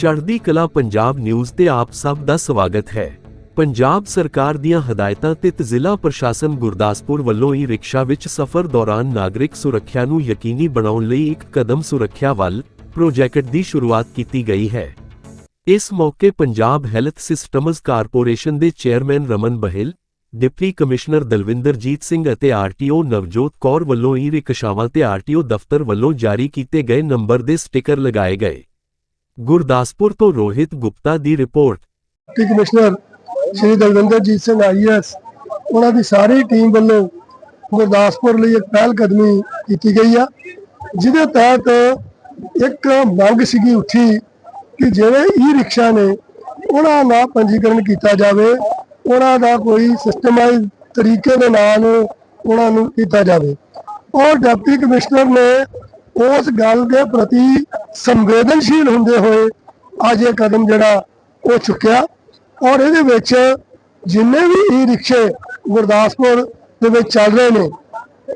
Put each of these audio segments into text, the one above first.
ਚੜ੍ਹਦੀ ਕਲਾ ਪੰਜਾਬ ਨਿਊਜ਼ ਤੇ ਆਪ ਸਭ ਦਾ ਸਵਾਗਤ ਹੈ। ਪੰਜਾਬ ਸਰਕਾਰ ਦੀਆਂ ਹਦਾਇਤਾਂ ਤੇ ਜ਼ਿਲ੍ਹਾ ਪ੍ਰਸ਼ਾਸਨ ਗੁਰਦਾਸਪੁਰ ਵੱਲੋਂ ਹੀ ਰਿਕਸ਼ਾ ਵਿੱਚ ਸਫ਼ਰ ਦੌਰਾਨ ਨਾਗਰਿਕ ਸੁਰੱਖਿਆ ਨੂੰ ਯਕੀਨੀ ਬਣਾਉਣ ਲਈ ਇੱਕ ਕਦਮ ਸੁਰੱਖਿਆ ਵੱਲ ਪ੍ਰੋਜੈਕਟ ਦੀ ਸ਼ੁਰੂਆਤ ਕੀਤੀ ਗਈ ਹੈ। ਇਸ ਮੌਕੇ ਪੰਜਾਬ ਹੈਲਥ ਸਿਸਟਮਜ਼ ਕਾਰਪੋਰੇਸ਼ਨ ਦੇ chairman Raman Behl, deputy commissioner Dalwinderjit Singh ਅਤੇ ਆਰਟੀਓ ਨਵਜੋਤ ਕੌਰ ਵੱਲੋਂ ਹੀ ਰਿਕਸ਼ਾਵਾਂ ਤੇ ਆਰਟੀਓ ਦਫ਼ਤਰ ਵੱਲੋਂ ਜਾਰੀ ਕੀਤੇ ਗਏ ਨੰਬਰ ਦੇ ਸਟicker ਲਗਾਏ ਗਏ। ਗੁਰਦਾਸਪੁਰ ਤੋਂ ਰੋਹਿਤ ਗੁਪਤਾ ਦੀ report. Deputy commissioner Shri Dalwinderjit Singh IAS, ਉਹਨਾਂ ਦੀ ਸਾਰੀ ਟੀਮ ਵੱਲੋਂ ਗੁਰਦਾਸਪੁਰ ਲਈ ਇੱਕ ਪਹਿਲ ਕਦਮੀ ਕੀਤੀ ਗਈ ਆ, ਜਿਹਦੇ ਤਹਿਤ ਇੱਕ ਮੰਗ ਸੀਗੀ ਉੱਠੀ ਕਿ ਜਿਹੜੇ ਈ ਰਿਕਸ਼ਾ ਨੇ, ਉਹਨਾਂ ਦਾ ਪੰਜੀਕਰਨ ਕੀਤਾ ਜਾਵੇ, ਉਹਨਾਂ ਦਾ ਕੋਈ ਸਿਸਟਮਾਈਜ਼ ਤਰੀਕੇ ਦੇ ਨਾਲ ਉਹਨਾਂ ਨੂੰ ਕੀਤਾ ਜਾਵੇ। ਔਰ ਡਿਪਟੀ ਕਮਿਸ਼ਨਰ ਨੇ ਉਸ ਗੱਲ ਦੇ ਪ੍ਰਤੀ ਸੰਵੇਦਨਸ਼ੀਲ ਹੁੰਦੇ ਹੋਏ ਅੱਜ ਇਹ ਕਦਮ ਜਿਹੜਾ ਉਹ ਚੁੱਕਿਆ ਔਰ ਇਹਦੇ ਵਿੱਚ ਜਿੰਨੇ ਵੀ ਈ ਰਿਕਸ਼ੇ ਗੁਰਦਾਸਪੁਰ ਦੇ ਵਿੱਚ ਚੱਲ ਰਹੇ ਨੇ,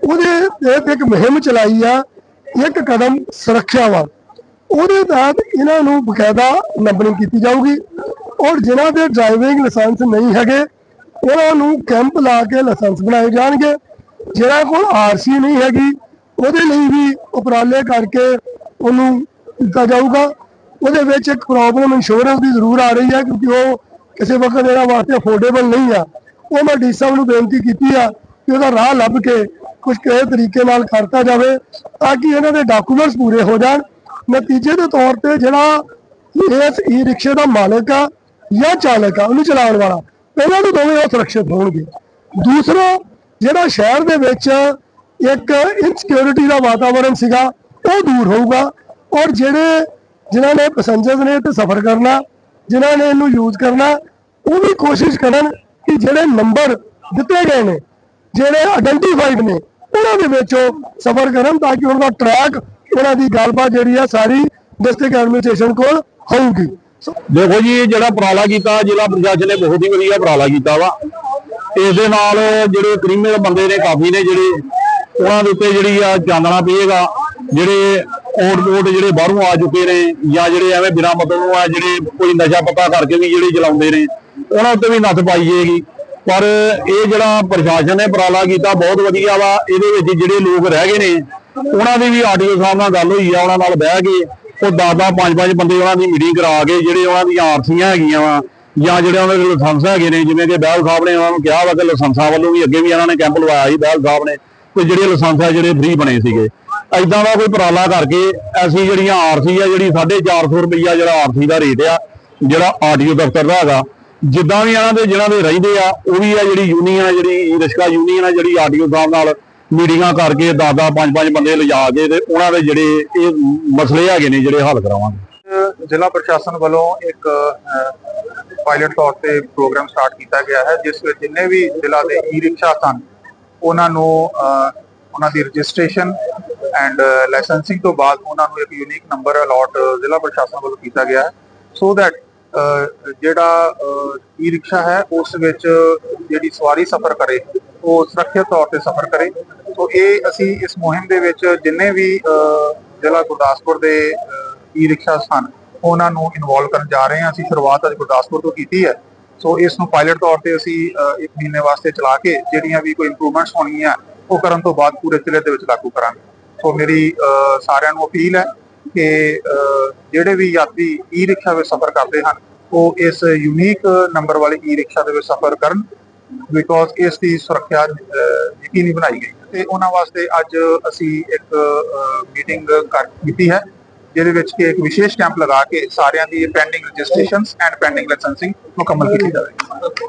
ਉਹਦੇ ਤੇ ਇੱਕ ਮੁਹਿੰਮ ਚਲਾਈ ਆ, ਇੱਕ ਕਦਮ ਸੁਰੱਖਿਆ ਵੱਲ। ਉਹਦੇ ਤਹਿਤ ਇਹਨਾਂ ਨੂੰ ਬਕਾਇਦਾ ਨੰਬਰਿੰਗ ਕੀਤੀ ਜਾਊਗੀ ਔਰ ਜਿਨ੍ਹਾਂ ਦੇ ਡਰਾਈਵਿੰਗ ਲਾਇਸੈਂਸ ਨਹੀਂ ਹੈਗੇ, ਉਹਨਾਂ ਨੂੰ ਕੈਂਪ ਲਾ ਕੇ ਲਾਇਸੈਂਸ ਬਣਾਏ ਜਾਣਗੇ। ਜਿਹੜਾ ਕੋਲ ਆਰਸੀ ਨਹੀਂ ਹੈਗੀ ਉਹਦੇ ਲਈ ਵੀ ਉਪਰਾਲੇ ਕਰਕੇ ਉਹਨੂੰ ਦਿੱਤਾ ਜਾਊਗਾ। ਉਹਦੇ ਵਿੱਚ ਇੱਕ ਪ੍ਰੋਬਲਮ ਇੰਸ਼ੋਰੈਂਸ ਦੀ ਜ਼ਰੂਰ ਆ ਰਹੀ ਹੈ ਕਿਉਂਕਿ ਉਹ ਕਿਸੇ ਵਕਤ ਇਹਨਾਂ ਵਾਸਤੇ ਅਫੋਰਡੇਬਲ ਨਹੀਂ ਆ। ਉਹ ਮੈਂ ਡੀ ਸਾਹਿਬ ਨੂੰ ਬੇਨਤੀ ਕੀਤੀ ਆ ਕਿ ਉਹਦਾ ਰਾਹ ਲੱਭ ਕੇ ਕੁਝ ਕਿਸੇ ਤਰੀਕੇ ਨਾਲ ਕਰਤਾ ਜਾਵੇ ਤਾਂ ਕਿ ਇਹਨਾਂ ਦੇ ਡਾਕੂਮੈਂਟਸ ਪੂਰੇ ਹੋ ਜਾਣ। ਨਤੀਜੇ ਦੇ ਤੌਰ ਤੇ ਜਿਹੜਾ ਇਸ ਈ ਰਿਕਸ਼ੇ ਦਾ ਮਾਲਕ ਆ ਜਾਂ ਚਾਲਕ ਆ, ਉਹਨੂੰ ਚਲਾਉਣ ਵਾਲਾ, ਇਹਨਾਂ ਨੂੰ ਦੋਵੇਂ ਉਹ ਸੁਰੱਖਿਅਤ ਹੋਣਗੇ। ਦੂਸਰਾ, ਜਿਹੜਾ ਸ਼ਹਿਰ ਦੇ ਵਿੱਚ ਇੱਕ ਇਨਸਿਕਿਉਰਿਟੀ ਦਾ ਵਾਤਾਵਰਣ ਸੀਗਾ, ਉਹ ਦੂਰ ਹੋਊਗਾ। ਔਰ ਜਿਹੜੇ, ਜਿਨ੍ਹਾਂ ਨੇ ਪੈਸੇਂਜਰਸ ਨੇ ਤੇ ਸਫ਼ਰ ਕਰਨਾ, ਜਿਨ੍ਹਾਂ ਨੇ ਇਹਨੂੰ ਯੂਜ਼ ਕਰਨਾ, ਉਹ ਵੀ ਕੋਸ਼ਿਸ਼ ਕਰਨ ਕਿ ਜਿਹੜੇ ਨੰਬਰ ਦਿੱਤੇ ਗਏ ਨੇ, ਜਿਹੜੇ ਆਇਡੈਂਟੀਫਾਈਡ ਨੇ, ਉਹਨਾਂ ਦੇ ਵਿੱਚ ਸਫ਼ਰ ਕਰਨ ਤਾਂ ਕਿ ਉਹਨਾਂ ਦਾ ਟਰੈਕ ਉਹਨਾਂ ਦੀ ਗੱਲਬਾਤ ਜਿਹੜੀ ਆ ਸਾਰੀ ਡਿਸਟ੍ਰਿਕਟ ਐਡਮਿਨਿਸਟ੍ਰੇਸ਼ਨ ਕੋਲ ਹੋਊਗੀ। ਦੇਖੋ ਜੀ ਜਿਹੜਾ ਉਪਰਾਲਾ ਕੀਤਾ, ਜ਼ਿਲ੍ਹਾ ਪ੍ਰਸ਼ਾਸਨ ਨੇ ਬਹੁਤ ਹੀ ਵਧੀਆ ਉਪਰਾਲਾ ਕੀਤਾ ਵਾ। ਇਸ ਦੇ ਨਾਲ ਜਿਹੜੇ ਕ੍ਰਿਮੀਨਲ ਬੰਦੇ ਨੇ, ਕਾਫੀ ਨੇ ਜਿਹੜੇ ਉਹਨਾਂ ਦੇ ਉੱਤੇ ਜਿਹੜੀ ਆ ਚਾਨਣਾ ਪਏਗਾ, ਜਿਹੜੇ ਓਟ ਓਟ ਜਿਹੜੇ ਬਾਹਰੋਂ ਆ ਚੁੱਕੇ ਨੇ ਜਾਂ ਜਿਹੜੇ ਐਵੇਂ ਬਿਨਾਂ ਮਤਲਬ ਆ ਜਿਹੜੇ ਕੋਈ ਨਸ਼ਾ ਪਤਾ ਕਰਕੇ ਵੀ ਜਿਹੜੇ ਚਲਾਉਂਦੇ ਨੇ, ਉਹਨਾਂ ਉੱਤੇ ਵੀ ਨੱਥ ਪਾਈ ਜਾਏਗੀ। ਪਰ ਇਹ ਜਿਹੜਾ ਪ੍ਰਸ਼ਾਸਨ ਨੇ ਉਪਰਾਲਾ ਕੀਤਾ ਬਹੁਤ ਵਧੀਆ ਵਾ, ਇਹਦੇ ਵਿੱਚ ਜਿਹੜੇ ਲੋਕ ਰਹਿ ਗਏ ਨੇ, ਉਹਨਾਂ ਦੀ ਵੀ ਆਰਟੀਓ ਸਾਹਿਬ ਨਾਲ ਗੱਲ ਹੋਈ ਆ, ਉਹਨਾਂ ਨਾਲ ਬਹਿ ਕੇ ਉਹ 10-10 5-5 ਬੰਦੇ ਉਹਨਾਂ ਦੀ ਮੀਟਿੰਗ ਕਰਾ ਕੇ ਜਿਹੜੇ ਉਹਨਾਂ ਦੀਆਂ ਆਰਸੀਆਂ ਹੈਗੀਆਂ ਵਾ, ਜਾਂ ਜਿਹੜੇ ਉਹਨਾਂ ਦੇ ਲਾਇਸੈਂਸ ਹੈਗੇ ਨੇ, ਜਿਵੇਂ ਕਿ ਬਹਿਲ ਸਾਹਿਬ ਨੇ ਉਹਨਾਂ ਨੂੰ ਕਿਹਾ ਵਾ ਕਿ ਲਾਇਸੈਂਸਾਂ ਵੱਲੋਂ ਵੀ ਅੱਗੇ ਵੀ ਇਹਨਾਂ ਨੇ ਕੈਂਪ ਲਵਾਇਆ ਸੀ, ਬਹਿਲ ਸਾਹਿਬ ਨੇ। ਤੇ ਜਿਹੜੇ ਲਾਇਸੈਂਸ ਆ ਜਿਹੜੇ ਫ੍ਰੀ ਬਣੇ ਸੀਗੇ। ਐਦਾਂ ਦਾ ਕੋਈ ਉਪਰਾਲਾ ਕਰਕੇ ਅਸੀਂ ਜਿਹੜੀਆਂ ਆਰਸੀ ਆ, ਜਿਹੜੀ 450 ਰੁਪਈਆ ਜਿਹੜਾ ਆਰਸੀ ਦਾ ਰੇਟ ਆ, ਜਿਹੜਾ ਆਰਟੀਓ ਦਫ਼ਤਰ ਦਾ ਹੈਗਾ, ਜਿੱਦਾਂ ਵੀ ਇਹਨਾਂ ਦੇ, ਜਿਹਨਾਂ ਦੇ ਰਹਿੰਦੇ ਆ, ਉਹ ਵੀ ਆ ਜਿਹੜੀ ਯੂਨੀਅਨ ਆ, ਜਿਹੜੀ ਰਿਸ਼ਕਾ ਯੂਨੀਅਨ ਆ, ਜਿਹੜੀ ਆਰਟੀਓ ਸਾਹਿਬ ਨਾਲ ਮੀਟਿੰਗਾਂ ਕਰਕੇ ਦਾ ਪੰਜ ਪੰਜ ਬੰਦੇ ਲਿਜਾ ਕੇ ਤੇ ਉਹਨਾਂ ਦੇ ਜਿਹੜੇ ਇਹ ਮਸਲੇ ਹੈਗੇ ਨੇ ਜਿਹੜੇ ਹੱਲ ਕਰਾਵਾਂਗੇ। ਜ਼ਿਲ੍ਹਾ ਪ੍ਰਸ਼ਾਸਨ ਵੱਲੋਂ ਇੱਕ ਪਾਇਲਟ ਤੌਰ ਤੇ ਪ੍ਰੋਗਰਾਮ ਸਟਾਰਟ ਕੀਤਾ ਗਿਆ ਹੈ, ਜਿਸ ਵਿੱਚ ਜਿੰਨੇ ਵੀ ਜ਼ਿਲ੍ਹਾ ਦੇ ਈ ਰਿਕਸ਼ਾ ਸਨ ਉਹਨਾਂ ਨੂੰ ਉਹਨਾਂ ਦੀ ਰਜਿਸਟ੍ਰੇਸ਼ਨ ਐਂਡ ਲਾਇਸੈਂਸਿੰਗ ਤੋਂ ਬਾਅਦ ਉਹਨਾਂ ਨੂੰ ਇੱਕ ਯੂਨੀਕ ਨੰਬਰ ਅਲਾਟ ਜ਼ਿਲ੍ਹਾ ਪ੍ਰਸ਼ਾਸਨ ਵੱਲੋਂ ਕੀਤਾ ਗਿਆ ਹੈ। ਸੋ ਦੈਟ ਜਿਹੜਾ ਈ ਰਿਕਸ਼ਾ ਹੈ, ਉਸ ਵਿੱਚ ਜਿਹੜੀ ਸਵਾਰੀ ਸਫ਼ਰ ਕਰੇ, ਉਹ ਸੁਰੱਖਿਅਤ ਤੌਰ ਤੇ ਸਫ਼ਰ ਕਰੇ। ਸੋ ਇਹ ਅਸੀਂ ਇਸ ਮੁਹਿੰਮ ਦੇ ਵਿੱਚ ਜਿੰਨੇ ਵੀ ਜ਼ਿਲ੍ਹਾ ਗੁਰਦਾਸਪੁਰ ਦੇ ਈ ਰਿਕਸ਼ਾ ਸਨ, ਉਹਨਾਂ ਨੂੰ ਇਨਵੋਲਵ ਕਰਨ ਜਾ ਰਹੇ ਹਾਂ। ਅਸੀਂ ਸ਼ੁਰੂਆਤ ਅੱਜ ਗੁਰਦਾਸਪੁਰ ਤੋਂ ਕੀਤੀ ਹੈ। ਸੋ ਇਸ ਨੂੰ ਪਾਇਲਟ ਤੌਰ ਤੇ ਅਸੀਂ ਇੱਕ ਮਹੀਨੇ ਵਾਸਤੇ ਚਲਾ ਕੇ ਜਿਹੜੀਆਂ ਵੀ ਕੋਈ ਇੰਪਰੂਵਮੈਂਟਸ ਹੋਣਗੀਆਂ, ਉਹ ਕਰਨ ਤੋਂ ਬਾਅਦ ਪੂਰੇ ਜ਼ਿਲ੍ਹੇ ਦੇ ਵਿੱਚ ਲਾਗੂ ਕਰਾਂਗੇ। ਸੋ ਮੇਰੀ ਸਾਰਿਆਂ ਨੂੰ ਅਪੀਲ ਹੈ ਕਿ ਜਿਹੜੇ ਵੀ ਯਾਤਰੀ ਈ ਰਿਕਸ਼ਾ ਵਿੱਚ ਸਫ਼ਰ ਕਰਦੇ ਹਨ, ਉਹ ਇਸ ਯੂਨੀਕ ਨੰਬਰ ਵਾਲੇ ਈ ਰਿਕਸ਼ਾ ਦੇ ਵਿੱਚ ਸਫ਼ਰ ਕਰਨ ਬਿਕੋਜ਼ ਇਸ ਦੀ ਸੁਰੱਖਿਆ ਯਕੀਨੀ ਬਣਾਈ ਗਈ। ਹੈ ਤੇ ਉਹਨਾਂ ਵਾਸਤੇ ਅੱਜ ਅਸੀਂ ਇੱਕ ਮੀਟਿੰਗ ਕਰ ਕੀਤੀ ਹੈ। ਜਿਹਦੇ ਵਿੱਚ ਕਿ ਇੱਕ ਵਿਸ਼ੇਸ਼ ਕੈਂਪ ਲਗਾ ਕੇ ਸਾਰਿਆਂ ਦੀ pending registrations and pending licensing ਮੁਕੰਮਲ ਕੀਤੀ ਜਾਵੇਗੀ।